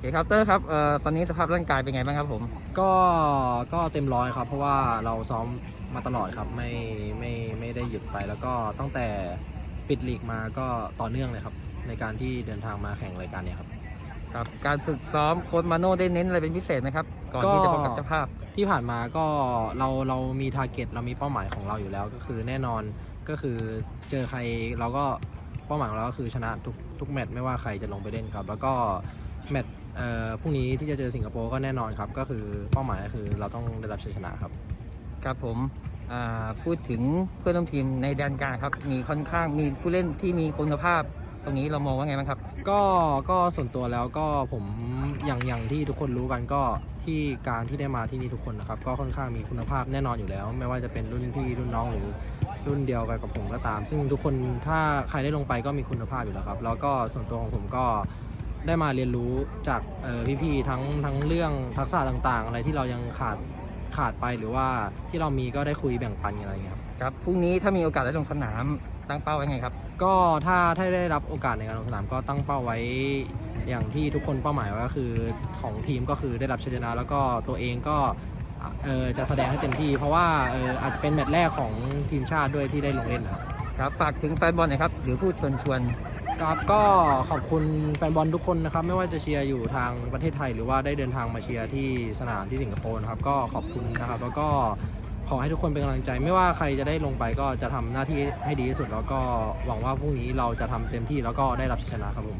เคครับเตอร์ครับเอ่อตอนนี้สภาพร่างกายเป็นไงบ้างครับผม ก็ก็เต็มร้อยครับ เพราะว่าเราซ้อมมาตลอดครับไม่ไม่ไม่ได้หยุดไป แล้วก็ตั้งแต่ปิดลีกมาก็ต่อเนื่องเลยครับ ในการที่เดินทางมาแข่งรายการเนี้ครับ ครับ การฝึกซ้อมโค้ชมาโน่ได้เน้นอะไรเป็นพิเศษไหมครับ ก่อนก็ที่จะพบกับเจ้าภาพ ที่ผ่านมาก็เราเรามีทาร์เก็ตเรามีเป้าหมายของเราอยู่แล้วก็คือแน่นอนก็คือเจอใครเราก็เป้าหมายของเราก็คือชนะทุกทุกแมตช์ไม่ว่าใครจะลงไปเล่นครับ แล้วก็แมตช์เอ่อ พรุ่งนี้ที่จะเจอสิงคโปร์ก็แน่นอนครับ ก็คือเป้าหมายก็คือเราต้องได้รับชัยชนะครับ ครับผมอ่าพูดถึงเพื่อนร่วมทีมในแดนกลางครับ มีค่อนข้างมีผู้เล่นที่มีคุณภาพตรงนี้เรามองว่าไงบ้างครับ ก็ก็ส่วนตัวแล้วก็ผมอย่างอย่างที่ทุกคนรู้กันก็ที่การที่ได้มาที่นี่ทุกคนนะครับ ก็ค่อนข้างมีคุณภาพแน่นอนอยู่แล้ว ไม่ว่าจะเป็นรุ่นพี่รุ่นน้องหรือรุ่นเดียวกันกับผมก็ตาม ซึ่งทุกคนถ้าใครได้ลงไปก็มีคุณภาพอยู่แล้วครับ แล้วก็ส่วนตัวของผมก็ ได้มาเรียนรู้จากเอ่อพี่ๆทั้งทั้งเรื่องทักษะต่างๆ อะไรที่เรายังขาดขาดไปหรือว่าที่เรามีก็ได้คุยแบ่งปันกันอะไรอย่างเงี้ยครับครับพรุ่งนี้ถ้ามีโอกาสได้ลงสนามตั้งเป้าไว้ไงครับ ก็ถ้าถ้าได้รับโอกาสในการลงสนามก็ตั้งเป้าไว้ อย่างที่ทุกคนเป้าหมายไว้ก็คือของทีมก็คือได้รับชัยชนะ แล้วก็ตัวเองก็เออจะแสดงให้เต็มที่ เพราะว่าเอออาจจะเป็นแมตช์แรกของทีมชาติด้วยที่ได้ลงเล่นนะครับครับฝากถึงแฟนบอลหน่อยครับหรือผู้เชิญชวน ครับก็ขอบคุณแฟนบอลทุกคนนะครับ ไม่ว่าจะเชียร์อยู่ทางประเทศไทย หรือว่าได้เดินทางมาเชียร์ที่สนามที่สิงคโปร์นะครับ ก็ขอบคุณนะครับ แล้วก็ขอให้ทุกคนเป็นกำลังใจ ไม่ว่าใครจะได้ลงไปก็จะทำหน้าที่ให้ดีที่สุด แล้วก็หวังว่าพรุ่งนี้เราจะทำเต็มที่แล้วก็ได้รับชัยชนะครับผม